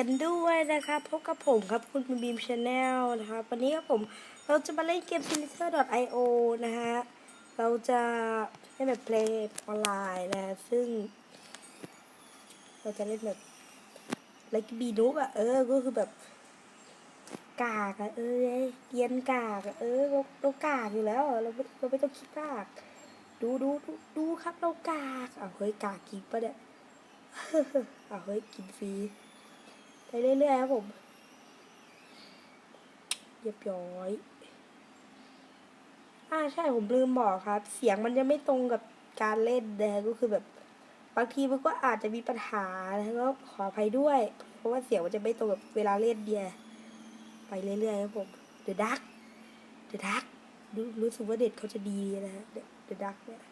กันด้วยนะครับพบกับผมครับคุณบีมชาแนลนะครับวันนี้ครับผมเราจะมาเล่นเกม s i n i s t e r i o นะฮะเราจะเล่นแบบเพลย์ออนไลน์นะซึ่ง เราจะเล่นแบบไลค์บีนุบอะเออก็คือแบบ กากอะเออเกียนกากอะเออเราเรากากอยู่แล้วเราไม่เราไม่ต้องคิดมากดูดูดูดูครับเรากากอะเฮ้ยกากกินปะเนี่ยอะเฮ้ยกินฟรี ไปเรื่อยๆครับผมเรียบร้อยอ่าใช่ผมลืมบอกครับ เสียงมันจะไม่ตรงกับการเล่นนะก็คือแบบบางทีมันก็อาจจะมีปัญหาแล้วก็ขออภัยด้วย เพราะว่าเสียงมันจะไม่ตรงกับเวลาเล่นเดียไปเรื่อยๆครับผม The Duck The Duck รู้รู้สึกว่าเด็ดเขาจะดีนะฮะ The The Duck เนี่ย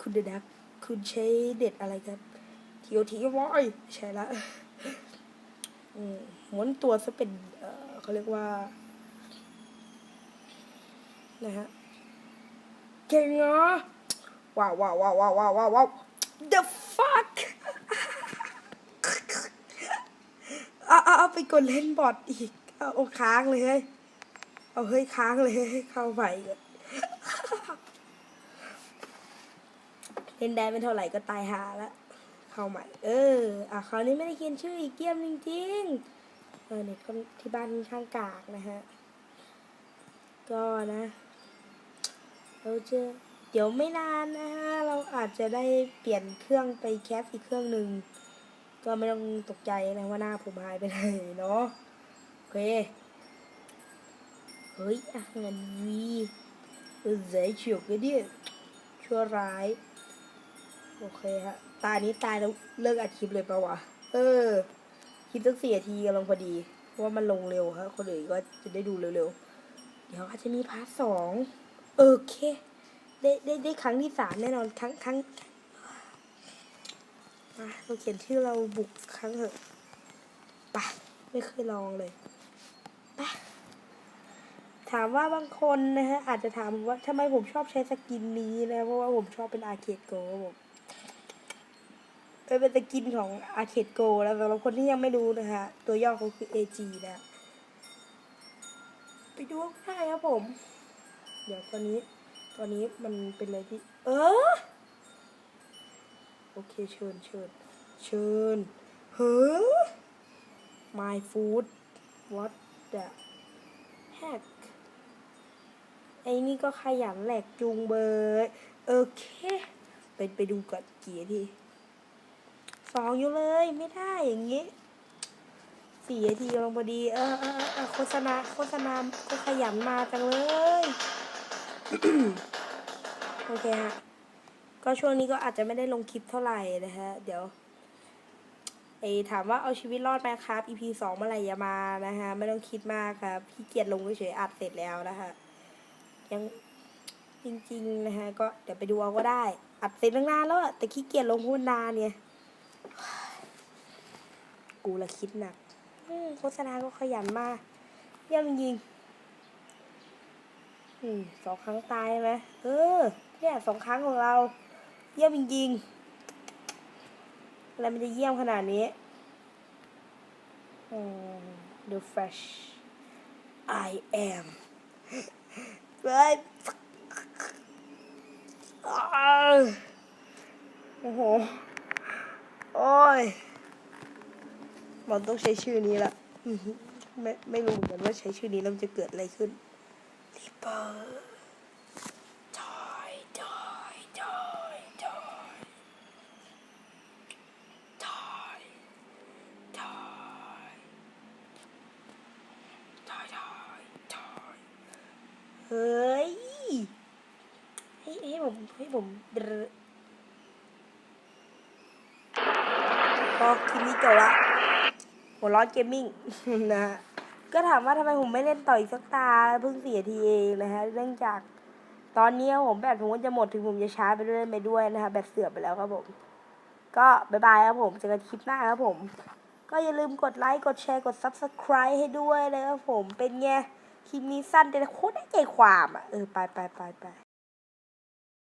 คุณ The Duck คุณใช้เด็ดอะไรครับทีโอทีวอยใช่ละอื มม้วนตัวซะเป็นเเขาเรียกว่านะฮะเก่งเหรอว้าวว้าวว้าวว้าวว้าวว้าวว้าว the fuck เอาเอาไปกดเล่นบอทอีกเอาเอค้างเลยเฮ้ยเอาเฮ้ยค้างเลยเฮ้เข้าไปกเล่นได้ไม่เท่าไหร่ก็ตายหาแล้ว เข้าใหม่ เออ อะคราวนี้ไม่ได้เขียนชื่ออีกเกียมจริงๆ เออเน็ตก็ที่บ้านค่อนข้างกากนะฮะ ก็นะ เราจะเดี๋ยวไม่นานนะฮะ เราอาจจะได้เปลี่ยนเครื่องไปแคสอีกเครื่องหนึ่ง ก็ไม่ต้องตกใจนะว่าหน้าผมหายไปไหนเนาะโอเค เฮ้ยอาหารวีเออใจเฉียวกันดิชั่วร้าย โอเคฮะ ตายนี้ตายแล้วเลิกอัดคลิปเลยปะวะ เออ คลิปตั้งสี่นาทีกำลังพอดี เพราะว่ามันลงเร็วครับคนอื่นก็จะได้ดูเร็วๆ เดี๋ยวอาจจะมีพาร์ทสองโอเคได้ได้ได้ครั้งที่สามแน่นอนครั้งครั้งมาเราเขียนชื่อเราบุกครั้งเถอะไปะไม่เคยลองเลยไปะถามว่าบางคนนะฮะอาจจะถามว่าทำไมผมชอบใช้สกินนี้นะเพราะว่าผมชอบเป็นอาร์เคดโกครับผม เออเป็นสกินของอาร์เคดโกแล้วสำหรับคนที่ยังไม่รู้นะฮะ ตัวย่อเขาคือ AG นะ ไปดูได้ครับผม เดี๋ยวตอนนี้ ตอนนี้มันเป็นอะไรที่ เออ โอเคเชิญเชิญเชิญเฮ้อ my food what the heck ไอ้นี่ก็ขยันแหลกจุงเบยโอเค ไปไปดูก่อนกี่นาที สองอยู่เลยไม่ได้อย่างงี้สี่นาทีลงพอดี เออเออเออโฆษณาโฆษณาก็ขยันมาจังเลยโอเคฮะก็ช่วงนี้ก็อาจจะไม่ได้ลงคลิปเท่าไหร่นะฮะ เดี๋ยวไอถามว่าเอาชีวิตรอดไหมครับ EP สองเมื่อไหร่จะมานะฮะ ไม่ต้องคิดมากครับพี่เกียรลงเฉยอัดเสร็จแล้วนะฮะยังจริง ๆ นะฮะ ก็เดี๋ยวไปดูเอาก็ได้ อัดเสร็จตั้งนานแล้วแต่ขี้เกียจลงพูดนานเนี่ย กูละคิดหนักโฆษณาก็ขยันมากเยี่ยมจริงอืมสองครั้งตายไหมเออ เนี่ยสองครั้งของเรา เยี่ยมจริงๆอะไรมันจะเยี่ยมขนาดนี้อืม The Fresh I am เฮ้ยโอ้โห โอ้ย มันต้องใช้ชื่อนี้ละอื้อหือไม่ไม่รู้เหมือนกันว่าใช้ชื่อนี้แล้วมันจะเกิดอะไรขึ้นลิเปอร์ทอยทอยทอยทอยทอยทอยทอยทอยทอยเฮ้ยให้ให้ผมให้ผมเดรอก็คลิปนี้จบละ หัวร้อนเกมมิ่งนะฮะก็ถามว่าทำไมผมไม่เล่นต่ออีกสักตาเพิ่งเสียทีเองนะฮะเนื่องจากตอนนี้ผมแบตผมก็จะหมดถึงผมจะช้าไปด้วยไปด้วยนะคะแบตเสื่อมไปแล้วครับผม ก็บายบายครับผมเจอกันคลิปหน้าครับผม ก็อย่าลืมกดไลค์กดแชร์กด subscribe ให้ด้วยนะครับผมเป็นไงคลิปนี้สั้นแต่โคตรได้ใจความอะเออไปไปไปไป